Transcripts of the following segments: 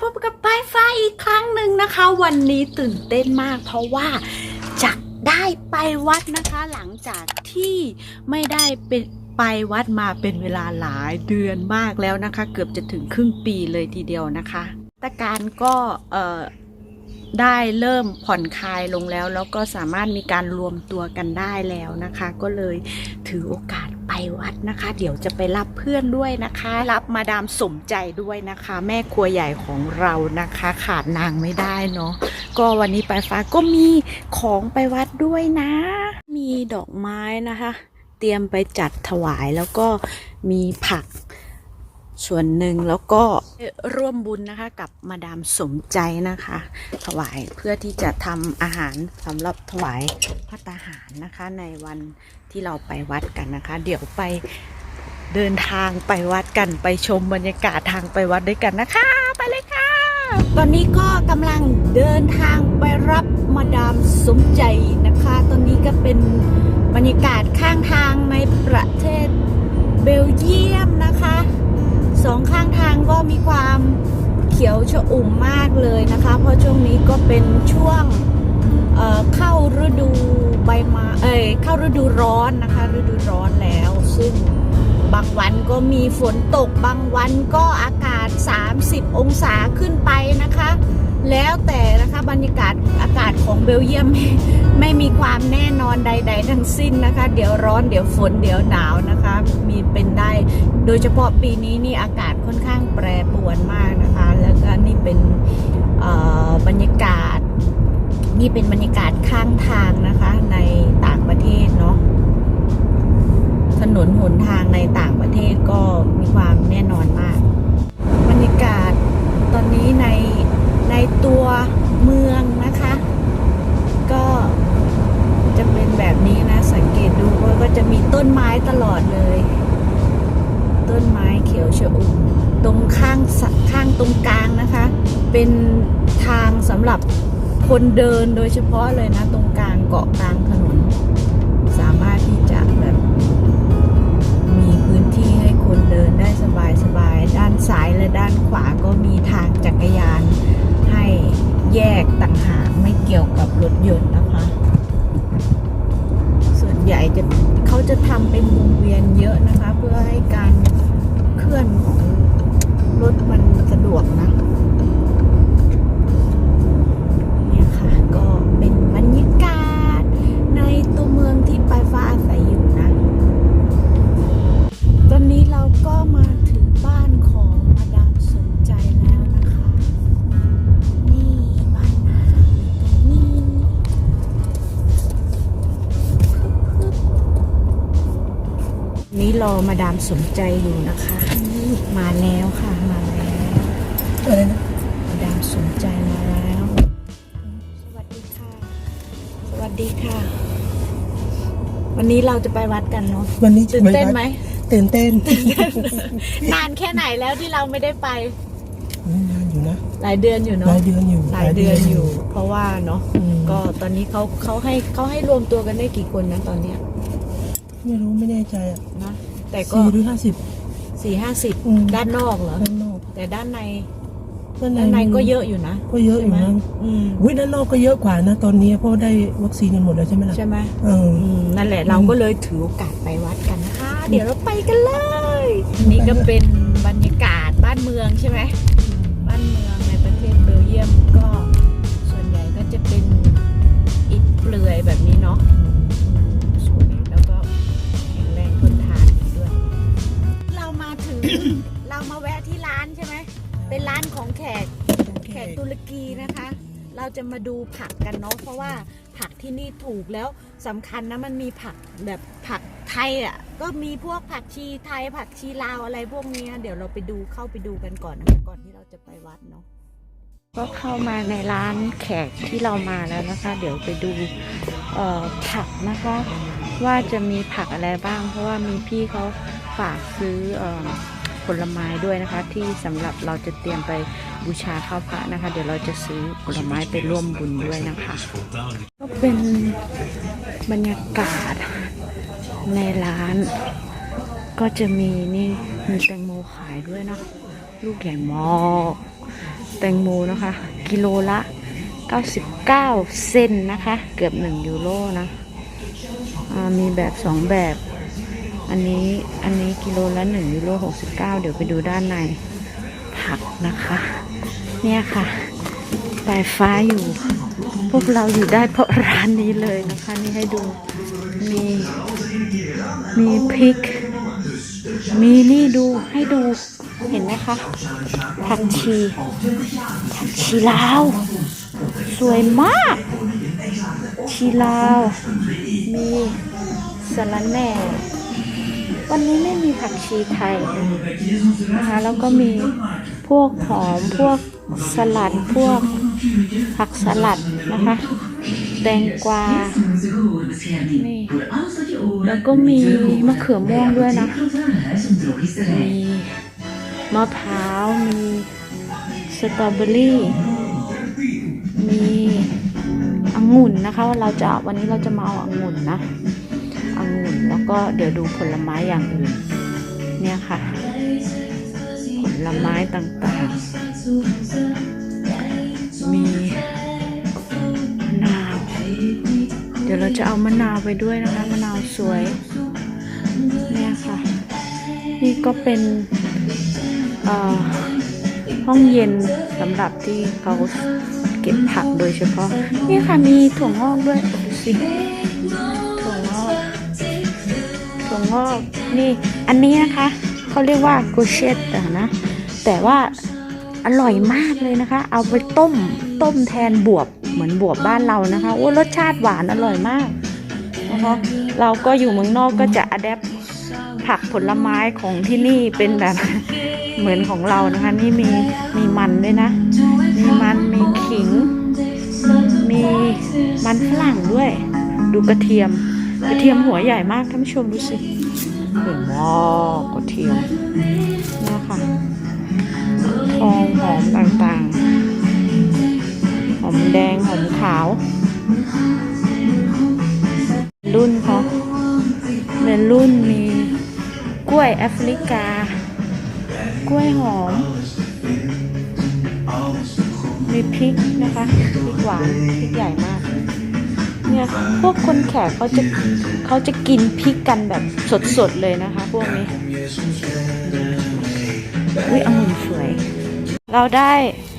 พบกับป้ายฟ้าอีกครั้งหนึ่งนะคะ วันนี้ตื่นเต้นมาก เพราะว่าจะได้ไปวัดนะคะ หลังจากที่ไม่ได้เป็นไปวัดมาเป็นเวลาหลายเดือนมากแล้วนะคะ เกือบจะถึงครึ่งปีเลยทีเดียวนะคะตาการก็เอ่อ ได้เริ่มผ่อนคลายลงแล้ว แล้วก็สามารถมีการรวมตัวกันได้แล้วนะคะ ก็เลยถือโอกาสไปวัดนะคะ เดี๋ยวจะไปรับเพื่อนด้วยนะคะ รับมาดามสมใจด้วยนะคะ แม่ครัวใหญ่ของเรานะคะ ขาดนางไม่ได้เนาะก็วันนี้ไปฟ้าก็มีของไปวัดด้วยนะ มีดอกไม้นะคะ เตรียมไปจัดถวายแล้วก็มีผัก ส่วนหนึ่งแล้วก็ร่วมบุญนะคะกับมาดามสมใจนะคะ ถวายเพื่อที่จะทำอาหารสำหรับถวายพระตาหารนะคะ ในวันที่เราไปวัดกันนะคะ เดี๋ยวไปเดินทางไปวัดกันไปชมบรรยากาศทางไปวัดด้วยกันนะคะ ไปเลยค่ะ ตอนนี้ก็กำลังเดินทางไปรับมาดามสมใจนะคะ ตอนนี้ก็เป็นบรรยากาศข้างทางในประเทศเบลเยียม สองข้างทางก็มีความเขียวชอุ่มมากเลยนะคะ เพราะช่วงนี้ก็เป็นช่วงเเข้าฤดูใบไม้เอ้ยเข้าฤดูร้อนนะคะ ฤดูร้อนแล้ว ซึ่งบางวันก็มีฝนตกบางวันก็อากาศ 30 องศาขึ้นไปนะคะ แล้วแต่นะคะบรรยากาศอากาศของเบลเยียม ไม่มีความแน่นอนใด ๆ ทั้งสิ้นนะคะ เดี๋ยวร้อนเดี๋ยวฝนเดี๋ยวหนาวนะคะ มีเป็นได้ โดยเฉพาะปีนี้นี่อากาศค่อนข้างแปรปรวนมากนะคะ แล้วก็นี่เป็นบรรยากาศ นี่เป็นบรรยากาศข้างทางนะคะในต่างประเทศเนาะถนนหนทางในต่างประเทศก็มีความแน่นอนมาก บรรยากาศตอนนี้ในในตัวเมืองนะคะ จะเป็นแบบนี้นะ สังเกตดูว่าก็จะมีต้นไม้ตลอดเลย ต้นไม้เขียวชอุ่มตรงข้างสข้างตรงกลางนะคะ เป็นทางสำหรับคนเดินโดยเฉพาะเลยนะ ตรงกลางเกาะกลางถนน สามารถที่จะแบบมีพื้นที่ให้คนเดินได้สบายสบายๆด้านซ้ายและด้านขวาก็มีทางจักรยาน ให้แยกต่างหากไม่เกี่ยวกับรถยนต์นะคะ วนใหญ่จะเขาจะทำเป็นวงเวียนเยอะนะคะ เพื่อให้การเคลื่อนของรถมันสะดวกาดามสนใจอยู่นะคะนี่มาแล้วค่ะมาแล้วอะไรนะมาดามสนใจมาแล้ว สวัสดีค่ะ สวัสดีค่ะ วันนี้เราจะไปวัดกันเนาะวันนี้จะตื่นเต้นไหมตื่นเต้น นานแค่ไหนแล้วที่เราไม่ได้ไปนานอยู่นะหลายเดือนอยู่หเนาะลายเดือนอยู่หลายเดือนอยู่ เพราะว่าเนาะอืมก็ตอนนี้เขาเขาให้เขาให้รวมตัวกันได้กี่คนนะตอนเนี้ยไม่รู้ไม่แน่ใจอะนะ แต่ก็สี่หรือห้าสิบ สี่ห้าสิบอืม ด้านนอกเหรอ ด้านนอกแต่ด้านใน ด้านในด้านในก็เยอะอยู่นะก็เยอะอยู่ใช่นะไหมอืมวิด้านนอกก็เยอะกว่านะตอนนี้เพราะได้วัคซีนกันหมดแล้วใช่ไหมล่ะใช่ไหมเออ อืมนั่นแหละเราก็เลยถือโอกาสไปวัดกันนะคะ เดี๋ยวเราไปกันเลย นี่ก็เป็นบรรยากาศบ้านเมืองใช่ไหม บ้านเมืองในประเทศเบลเยียมก็ส่วนใหญ่ก็จะเป็นอิฐเปลือยแบบนี้เนาะ เป็นร้านของแขกแขกตุรกีนะคะ เราจะมาดูผักกันเนาะเพราะว่าผักที่นี่ถูกแล้วสำคัญนะมันมีผักแบบผักไทยอะก็มีพวกผักชีไทยผักชีลาวอะไรพวกเนี้ยเดี๋ยวเราไปดูเข้าไปดูกันก่อนนะคะก่อนที่เราจะไปวัดเนาะก็เข้ามาในร้านแขกที่เรามาแล้วนะคะ เดี๋ยวไปดูเอ่อผักนะคะ ว่าจะมีผักอะไรบ้าง เพราะว่ามีพี่เขาฝากซื้อเอ่อผ ลไม้ด้วยนะคะ ที่สำหรับเราจะเตรียมไปบูชาข้าวพระนะคะ เดี๋ยวเราจะซื้อผลไม้ไปร่วมบุญด้วยนะคะก็เป็นบรรยากาศในร้าน ก็จะมีนี่มีแตงโมขายด้วยเนาะลูกใหญ่มากแตงโมนะคะ กิโลละ 99 เซนนะคะ เกือบ 1 ยูโรนะมีแบบ 2 แบบ อันนี้อันนี้กิโลละ1ยูโร69เก้าเดี๋ยวไปดูด้านในผักนะคะ เนี่ยค่ะปลายฟ้าอยู่ พวกเราอยู่ได้เพราะร้านนี้เลยนะคะ นี่ให้ดูมีมีพริก มีนี่ดูให้ดูเห็นไหมคะผักชีผักชีลาว สวยมาก ชีลาว มีสะระแหน่ วันนี้ไม่มีผักชีไทยนะคะแล้วก็มีพวกหอมพวกสลัดพวกผักสลัดนะคะแตงกวา นี่ แล้วก็มีมะเขือม่วงด้วยนะ มีมะพร้าว มีสตรอเบอรี่ มีองุ่นนะคะว่าเราจะวันนี้เราจะมาเอาองุ่นนะ แล้วก็เดี๋ยวดูผลไม้อย่างอื่น เนี่ยค่ะ ผลไม้ต่างๆ มีมะนาว เดี๋ยวเราจะเอามะนาวไปด้วยนะคะมะนาวสวย เนี่ยค่ะ นี่ก็เป็นห้องเย็นสำหรับที่เขาเก็บผักโดยเฉพาะ นี่ค่ะมีถั่วงอกด้วยดูสิ ถั่วงอกนี่อันนี้นะคะเขาเรียกว่ากูเชตนะ แต่ว่าอร่อยมากเลยนะคะ เอาไปต้มต้มแทนบวบเหมือนบวบบ้านเรานะคะโอ้รสชาติหวานอร่อยมากนะคะเราก็อยู่เมืองนอกก็จะอัดแอปผักผลไม้ของที่นี่เป็นแบบเหมือนของเรานะคะ นี่มีมีมันด้วยนะ มีมันมีขิง มีมันฝรั่งด้วย ดูกระเทียม กระเทียมหัวใหญ่มากท่านผู้ชมดูสิเห็นมากกระเทียมเนี่ยค่ะทองหอมต่างๆ หอมแดง หอมขาว รุ่นเขาเป็นรุ่นมีกล้วยแอฟริกา กล้วยหอม มีพริกนะคะ พริกหวาน พริกใหญ่มาก เนี่ยพวกคนแขกเขาจะเขาจะกินพริกกันแบบสดๆเลยนะคะ พวกนี้อุ้ยองุ่นสวย เราได้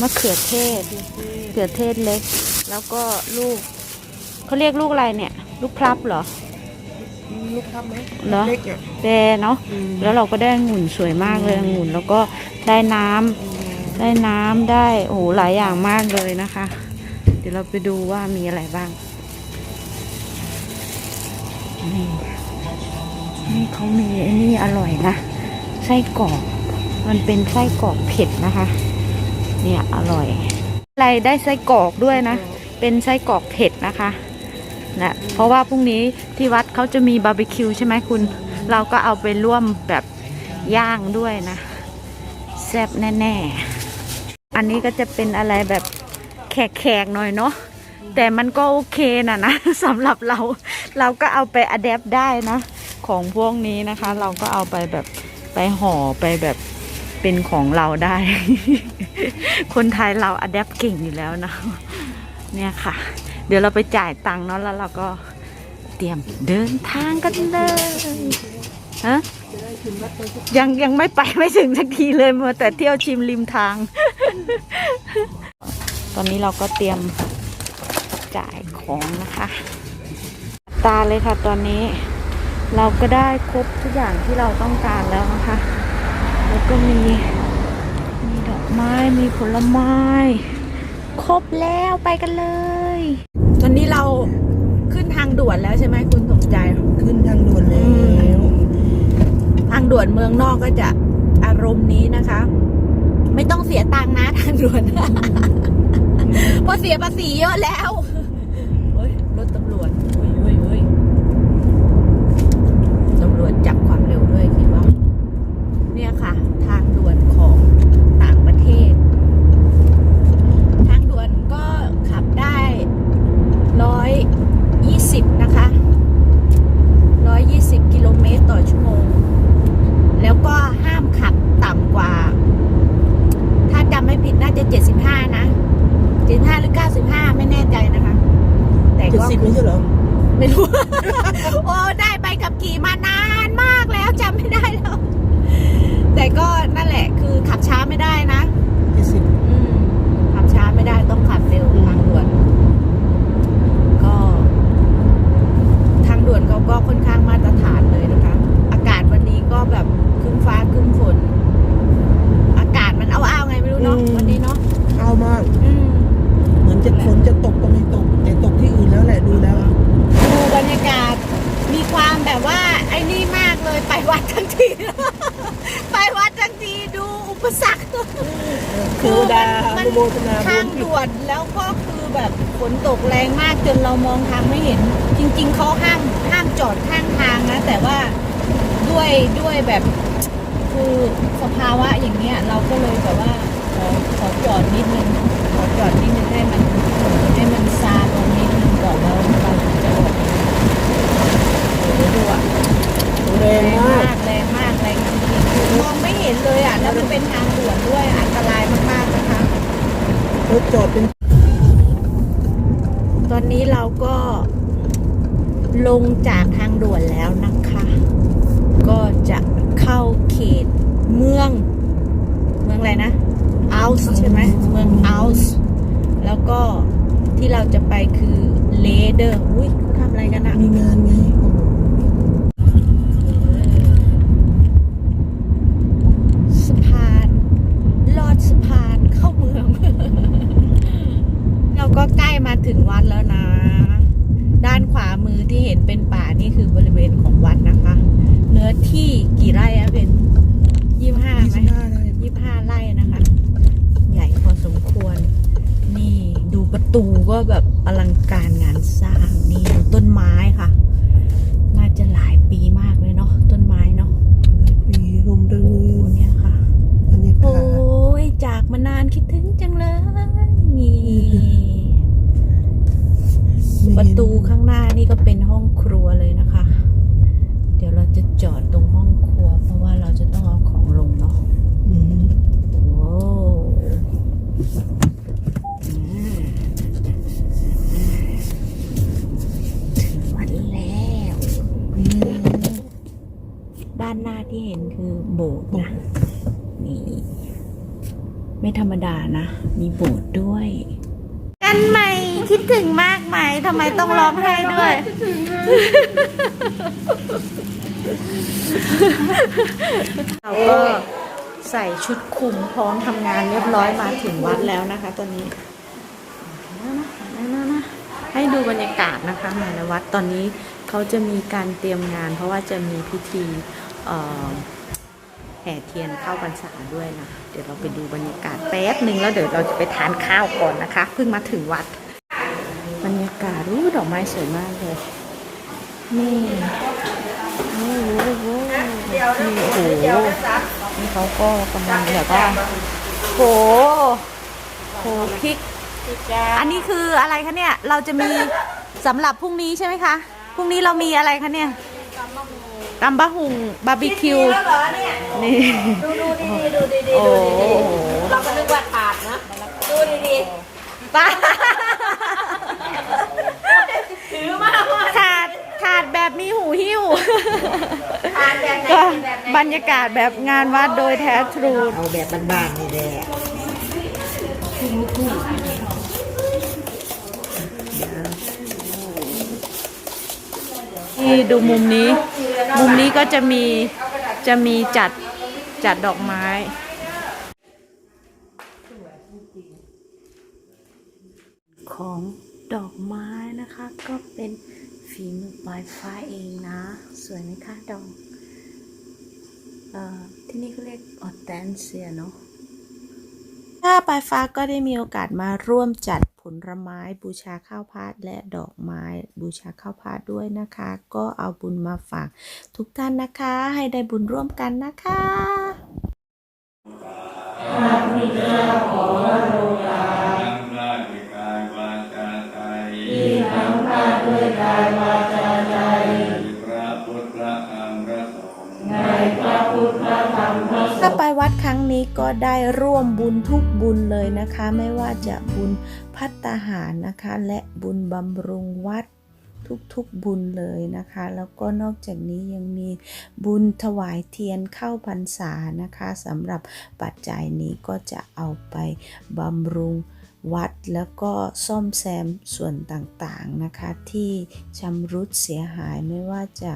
มะเขือเทศมะเขือเทศเล็ก แล้วก็ลูกเขาเรียกลูกอะไรเนี่ย ลูกพลับเหรอลูกทำไหมเหรอเล็กอะแดเนาะแล้วเราก็ได้องุ่นสวยมากเลยองุ่นแล้วก็ได้น้ำได้น้ำได้โอ้โหหลายอย่างมากเลยนะคะ เดี๋ยวเราไปดูว่ามีอะไรบ้าง นี่นี่เขามีไอ้นี่อร่อยนะไส้กรอกมันเป็นไส้กรอกเผ็ดนะคะ เนี่ยอร่อยอะไรได้ไส้กรอกด้วยนะ เป็นไส้กรอกเผ็ดนะคะนะเพราะว่าพรุ่งนี้ที่วัดเขาจะมีบาร์บีคิวใช่ไหมคุณ เราก็เอาไปร่วมแบบย่างด้วยนะ แซ่บแน่ ๆ อันนี้ก็จะเป็นอะไรแบบแขกๆหน่อยเนาะ แต่มันก็โอเคนะนะสำหรับเราเราก็เอาไปอัดแอปได้นะ ของพวกนี้นะคะ เราก็เอาไปแบบไปห่อไปแบบเป็นของเราได้ คนไทยเราอัดแอปเก่งอยู่แล้วนะเนี่ยค่ะ เดี๋ยวเราไปจ่ายตังค์เนาะแล้วเราก็เตรียมเดินทางกันเลยฮะยังยังไม่ไปไม่ถึงสักทีเลยมัวแต่เที่ยวชิมริมทาง ตอนนี้เราก็เตรียม จ่ายของนะคะ ตาเลยค่ะตอนนี้เราก็ได้ครบทุกอย่างที่เราต้องการแล้วนะคะ แล้วก็มีมีดอกไม้มีผลไม้ ครบแล้วไปกันเลย ตอนนี้เราขึ้นทางด่วนแล้วใช่ไหมคุณสมใจขึ้นทางด่วนแล้วทางด่วนเมืองนอกก็จะอารมณ์นี้นะคะ ไม่ต้องเสียตังค์นะทางด่วนเพราะเสียภาษีเยอะแล้วเฮ้ยรถ ตำรวจเฮ้ยเฮ้ยเฮ้ยตำรวจจับความเร็วด้วยคิดว่า เนี่ยค่ะ ทางด่วนของต่างประเทศ ทางด่วนก็ขับได้ร้อยยี่สิบนะคะร้อยยี่สิบกิโลเมตรต่อชั่วโมง แล้วก็ห้ามขับต่ำกว่า ถ้าจำไม่ผิดน่าจะ 75 ขับขี่มานานมากแล้วจำไม่ได้แล้ว แต่ก็นั่นแหละ คือขับช้าไม่ได้นะ เจ็ดสิบ อืมขับช้าไม่ได้ต้องขับเร็วทางด่วน ก็ ทางด่วนเขาก็ค่อนข้างมาตรฐานเลยนะคะ อากาศวันนี้ก็แบบครึ้มฟ้าครึ้มฝน อากาศมันเอาอ้าวๆไงไม่รู้เนาะวันนี้เนาะ เอามาก อืม เหมือนจะฝนจะตกก็ไม่ตก แต่ตกที่อื่นแล้วแหละดูแล้ว ดูบรรยากาศมีความแบบว่า ไอ้นี่มากเลยไปวัดทั้งที ไปวัดทั้งทีดูอุปสรรค เทวดาอนุโมทนาบุ ทาง ญ ด่วนแล้วก็คือแบบฝนตกแรง มามองทางไม่เห็น จริง ๆเขาห้ามห้ามจอดข้างทางนะ แต่ว่าด้วยด้วยแบบคือสภาวะอย่างเงี้ยเราก็เลยแบบว่าขอขอจอดนิดนึงขอจอดนิดนึงให้มันให้มันซาลงนิดนึงก่อนแล้วเราถึงจะออกโอ้โหดูอะ แรง แรง มามาก กแรงมากแรงจริงๆคือมองไม่เห็นเลยอะ แล้วมันเป็นทางด่วนด้วยอันตรายมากๆนะคะ รถจอดเป็น ตอนนี้เราก็ลงจากทางด่วนแล้วนะคะ ก็จะเข้าเขตเมือง เมืองอะไรนะอัลส์ใช่ไหมเมืองอัลส์แล้ว ก็ที่เราจะไปคือเลเดอร์ อุ้ยเขาทำอะไรกันอะมีงานไงโอ้โห สะพานลอดสะพานเข้าเมือง เราก็ใกล้มาถึงวัดแล้วนะ ด้านขวามือที่เห็นเป็นป่านี่คือบริเวณของวัดนะคะ เนื้อที่กี่ไร่อะเป็นยี่ห้า ยี่ ไหม สิบห้าได้ ยี่ห้าไร่นะคะ ใหญ่พอสมควร นี่ดูประตูก็แบบอลังการงานสร้างนี่ดูต้นไม้ค่ะ น่าจะหลายปีมากเลยเนาะต้นไม้เนาะ ปีลมเรื โอ้ อ เนี่ยค่ะ บรรยา โอ้ กาศ ย จากมานานคิดถึงจังเลย นี่ ประตูข้างหน้านี่ก็เป็นห้องครัวเลยนะคะ เดี๋ยวเราจะจอดตรงห้องครัว เพราะว่าเราจะต้องเอาของลงเนาะโอ้อืมถึงวันแล้วด้านหน้าที่เห็นคือโบสถ์นะนี่ ไม่ธรรมดานะ มีโบสถ์ด้วย คิดถึงมากไหมทำไมต้องร้องไห้ด้วย เราก็ใส่ชุดคลุมพร้อมทำงานเรียบร้อยมาถึงวัดแล้วนะคะ ตอนนี้นะนะนะให้ดูบรรยากาศนะคะมาในวัดตอนนี้เขาจะมีการเตรียมงาน เพราะว่าจะมีพิธีแห่เทียนเข้าพรรษาด้วยนะ เดี๋ยวเราไปดูบรรยากาศแป๊บหนึ่งแล้วเดี๋ยวเราจะไปทานข้าวก่อนนะคะ เพิ่งมาถึงวัด บรรยากาศรู้ดอกไม้ สวยมากเลย นี่โอ้โหนี่โอ้โหนี่เขาก็กำลังแบบว่าโหโหพริก อันนี้คืออะไรคะเนี่ย เราจะมีสำหรับพรุ่งนี้ใช่ไหมคะ พรุ่งนี้เรามีอะไรคะเนี่ยตำบะหุงบาร์บีคิว นี่ ดูดูดีดูดีดูดีเราก็นึกว่าถาดนะ ดูดีป้า ๆถือมากว่า ขาดขาดแบบ มีหูหิ้วถาดแบบไหนก็แบบไหนบรรยากาศแบบงานวัดโดยแท้ทรูเอาแบบบ้านๆนี่แหละที่ดูมุมนี้ มุมนี้ก็จะมีจะมีจัดจัดดอกไม้ ของดอกไม้นะคะ ก็เป็น ฝีมือปลายฟ้าเองนะ สวยไหมคะดอกเอ่อที่นี่เขาเรียกออแตนเซียเนาะถ้าปลายฟ้าก็ได้มีโอกาสมาร่วมจัดผลไม้บูชาข้าวพาดและดอกไม้บูชาข้าวพาดด้วยนะคะ ก็เอาบุญมาฝากทุกท่านนะคะ ให้ได้บุญร่วมกันนะคะ ก็ได้ร่วมบุญทุกบุญเลยนะคะ ไม่ว่าจะบุญพัตตาหารนะคะ และบุญบำรุงวัดทุกๆบุญเลยนะคะ แล้วก็นอกจากนี้ยังมีบุญถวายเทียนเข้าพรรษานะคะสำหรับปัจจัยนี้ก็จะเอาไปบำรุง วัดแล้วก็ซ่อมแซมส่วนต่างๆนะคะที่ชำรุดเสียหายไม่ว่าจะ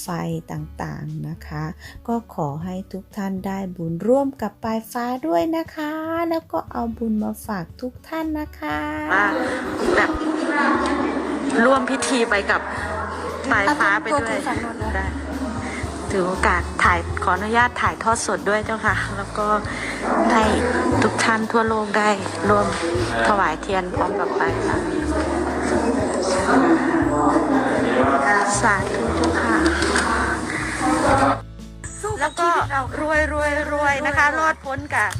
ไฟต่างๆนะคะ ก็ขอให้ทุกท่านได้บุญร่วมกับปลายฟ้าด้วยนะคะ แล้วก็เอาบุญมาฝากทุกท่านนะคะแบบร่วมพิธีไปกับปลายฟ้าไปด้วยได้ ถือโอกาสถ่ายขออนุญาตถ่ายทอดสดด้วยเจ้าค่ะ แล้วก็ให้ทุกท่านทั่วโลกได้ร่วมถวายเทียนพร้อมกับปลายฟ้าสาธุเจ้าค่ะ แล้วก็รวยรวยรวยนะคะ รอดพ้นกับ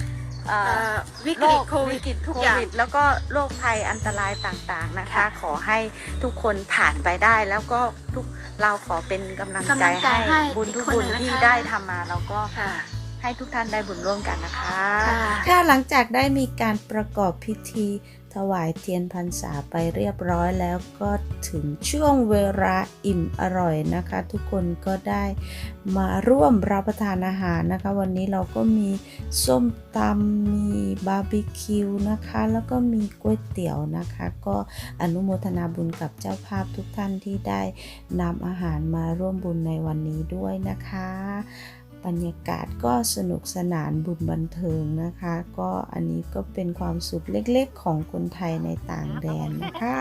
เอ่อวิกโรฤตคโควิดวิดทุกอย่าง โควิดแล้วก็โรคภัยอันตรายต่างๆนะคะขอให้ทุกคนผ่านไปได้แล้วก็ทุกเราขอเป็นกำลังใจกำลังใจให้ให้บุญทุกอีกคนบุญหนึ่งนะคะ ที่ได้ทำมาเราก็ค่ะให้ทุกท่านได้บุญร่วมกันนะคะ ค่ะ ค่ะหลังจากได้มีการประกอบพิธี ถวายเทียนพรรษาไปเรียบร้อยแล้วก็ถึงช่วงเวลาอิ่มอร่อยนะคะ ทุกคนก็ได้มาร่วมรับประทานอาหารนะคะ วันนี้เราก็มีส้มตำมีบาร์บีคิวนะคะ แล้วก็มีก๋วยเตี๋ยวนะคะ ก็อนุโมทนาบุญกับเจ้าภาพทุกท่านที่ได้นำอาหารมาร่วมบุญในวันนี้ด้วยนะคะ บรรยากาศก็สนุกสนานบุญบันเทิงนะคะ ก็อันนี้ก็เป็นความสุขเล็กๆ ของคนไทยในต่างแดนนะคะ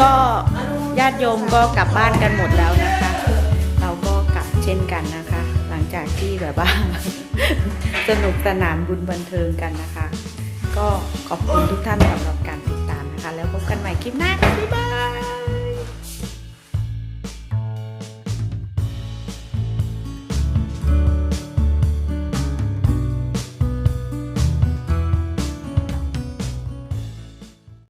ก็ญาติโยมก็กลับบ้านกันหมดแล้วนะคะ เราก็กลับเช่นกันนะ งจากที่แบบว่า สนุกสนานบุญบันเทิงกันนะคะ ก็ขอบคุณทุกท่านสำหรับการติดตามนะคะ แล้วพบกันใหม่คลิปหน้าค่ะบ๊ายบาย